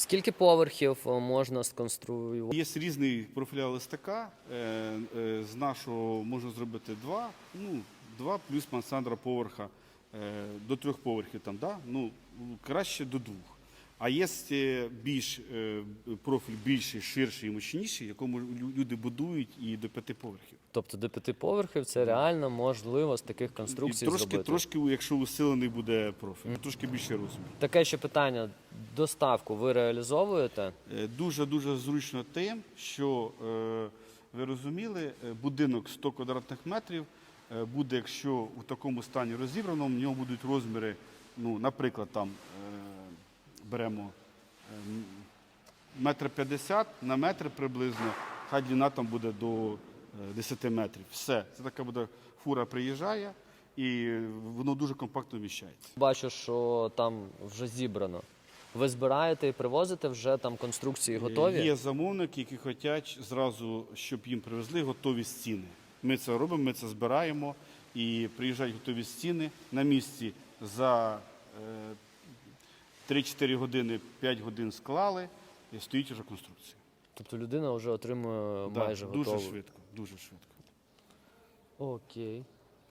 Скільки поверхів е, можна сконструювати? Є різний профіля листика. Е, е, З нашого можна зробити два, ну, два плюс мансандра поверха до трьох поверхів там, да? ну, краще до двох. А є більш профіль більший, ширший і мощніший, якому люди будують і до п'яти поверхів. Тобто до п'яти поверхів це реально можливо з таких конструкцій і трошки, зробити. трошки, якщо усилений буде профіль, трошки більший розмір. Таке ще питання: доставку ви реалізовуєте? Е, Дуже дуже зручно тим, що е, ви розуміли, е, будинок 100 квадратних метрів буде, якщо у такому стані розібраному, в нього будуть розміри, ну, наприклад, там беремо метр п'ятдесят на метр приблизно, хай длина там буде до е, 10 метрів. Все, це така буде фура приїжджає і воно дуже компактно вміщається. Бачу, що там вже зібрано. Ви збираєте і привозите вже там конструкції готові? Є замовники, які хочуть зразу, щоб їм привезли готові стіни. Ми це робимо, ми це збираємо і приїжджають готові стіни на місці за е, 3-4 години, 5 годин склали і стоїть вже конструкція. Тобто людина вже отримує Да, майже дуже готову. швидко, дуже швидко. Окей.